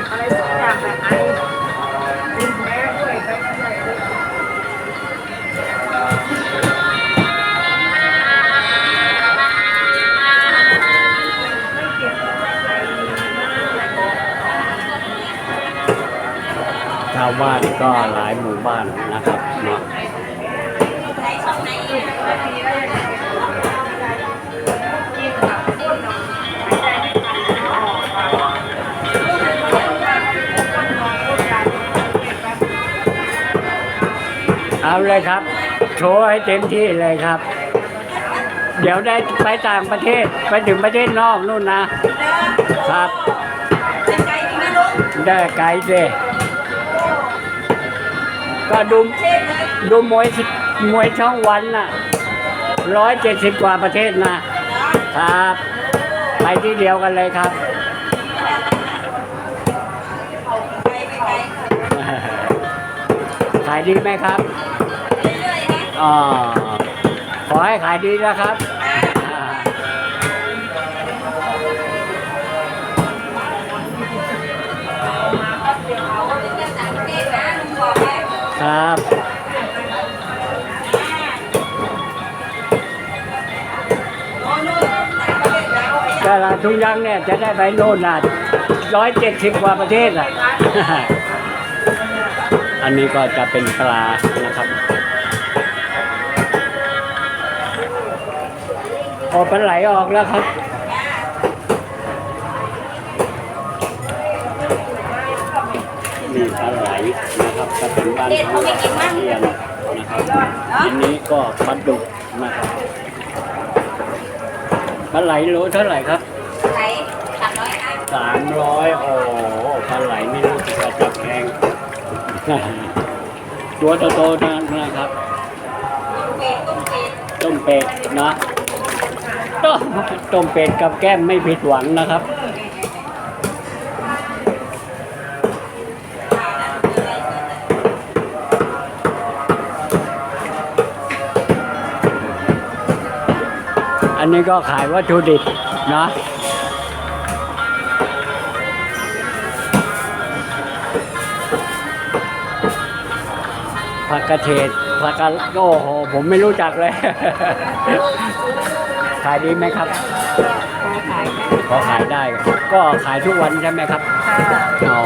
็บอะไรสักอย่างแบบไอ้ดินแพ้ด้วยไปด้วยชาวบ้านก็หลายหมู่บ้านนะครับเนาะ เอาเลยครับ โชว์ให้เต็มที่เลยครับ เดี๋ยวได้ไปต่างประเทศไปถึงประเทศนอกนู่นนะ ครับ ได้ไกลสิก็ดูดูมวยมวยช่องวันน่ะร้อยเจ็ดสิบกว่าประเทศนะครับ ไปที่เดียวกันเลยครับายดีไหมครับอ๋อขอให้ขายดีนะครับ ครับแต่ละทุกอยังเนี่ยจะได้ไปโน่นน่ะร้อยเจ็ดสิบกว่าประเทศอะ นนี้ก็จะเป็นปลานะครับออกปลาไหลออกแล้วครับนี่ปลาไหลนะครับก็เป็นบ้านเขาเทียนนะครับอันนี้ก็ปลาดุกนะครับปลาไหลโลเท่าไหร่ครับไหลสามร้อยค่ะสามร้อยโอ้โหปลาไหลนี่รู้สึกว่าจะแพง ตัวโตๆนะครับ ต้มเป็ดนะ ต้มต้มเป็ดกับแก้มไม่ผิดหวังนะครับอันนี้ก็ขายวัตถุดิบนะ ผักกระเฉดผักกะโอ้โหผมไม่รู้จักเลย ขายดีไหมครับ ขายพอขายได้ ก็ขายทุกวันใช่ไหมครับค่ะอ๋อ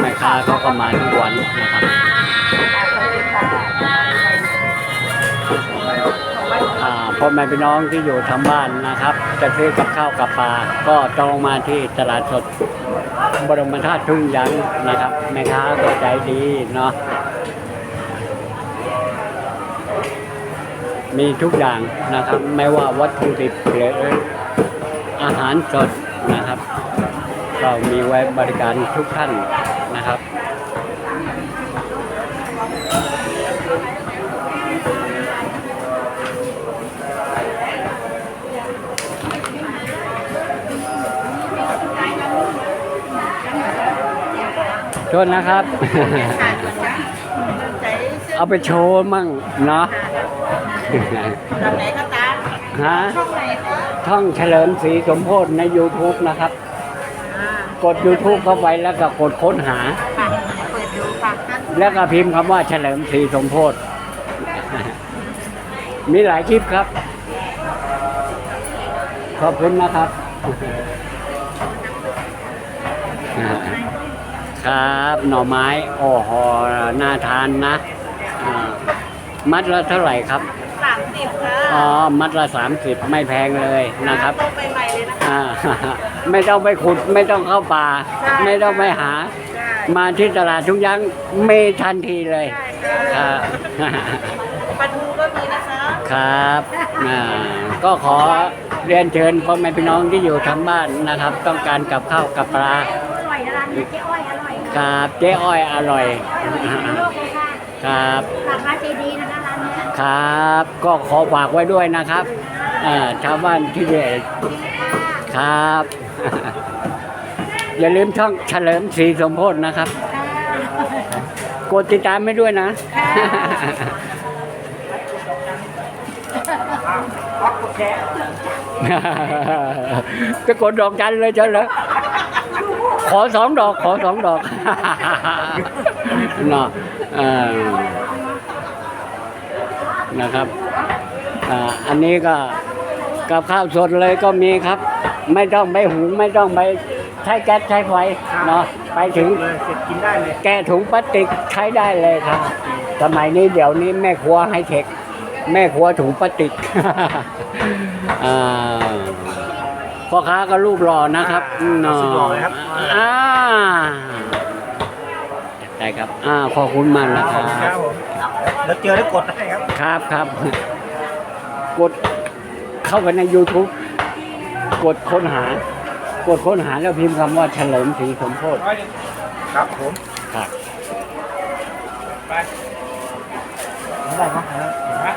แม่ค้าเขาก็มาทุกวันนะครับอ่าพ่อแม่พี่น้องที่อยู่ทางบ้านนะครับ จะซื้อกับข้าวกับปลาก็ต้องมาที่ตลาดสดบรมธาตุทุ่งยังนะครับ แม่ค้าก็ใจดีเนาะ มีทุกอย่างนะครับ ไม่ว่าวัตถุดิบหรืออาหารสดนะครับ ก็มีไว้บริการทุกท่านนะครับโทษนะครับใจเอาไปโชว์มั่งเนาะ ทำไหนก็ตามฮะช่องไหนคะท่องเฉลิมศรีสมโพธใน YouTube นะครับ อ่ากด YouTube เข้าไปแล้วก็กดค้นหา ค่ะเปิดดูค่ะแล้วก็พิมพ์คำว่าเฉลิมศรีสมโพธมีหลายคลิปครับ ขอบคุณนะครับ ครับหน่อไม้โอ้โหน่าทานนะอ่ามัดละเท่าไหร่ครับสามสิบค่ะอ๋อมัดละสามสิบไม่แพงเลยนะครับต้มใหม่ๆเลยนะคะอ่า ไม่ต้องไปขุดไม่ต้องเข้าป่าใช่ไม่ต้องไปหาได้มาที่ตลาดทุกอยังมีทันทีเลยได้ค่ะครับปลาทูก็มีนะคะคครับอ่าก็ขอเรียนเชิญพ่อแม่พี่น้องที่อยู่ทางบ้านนะครับ ต้องการกับข้าวกับปลาอร่อยนะร้านนี้เจ๊อ้อยอร่อยครับเจ๊อ้อยอร่อยโลกเลยค่ะครับหลักร้านเจดีนะคะร้านนี้ ครับ ก็ขอฝากไว้ด้วยนะครับชาวบ้านที่เดครับ อย่าลืมช่องเฉลิมศรีสมโพธนะครับกดติดตามให้ด้วยนะจะกดดอกจันเลยเจ้าเหรอขอสองดอก ขอสองดอกเนาะ นะครับอ่าอันนี้ก็กับข้าวสดเลยก็มีครับ ไม่ต้องไปหุงไม่ต้องไปใช้แก๊สใช้ไฟเนาะไปถึงเลยเสร็จกินได้เลยแกะถุงพลาสติกใช้ได้เลยครับ สมัยนี้เดี๋ยวนี้แม่ครัวไฮเทคแม่ครัวถุงพลาสติกอ่าพ่อค้าก็รูปหล่อนะครับเนาะอ่าได้ครับ อ่าขอบคุณมากนะคขรัอบคุณครับบผมแล้วเจอได้กดได้ครับ ครับครับ กดเข้าไปใน YouTube กดค้นหา กดค้นหาแล้วพิมพ์คำว่าเฉลิมศรีสมโพธิครับผมครับไปได้ครับ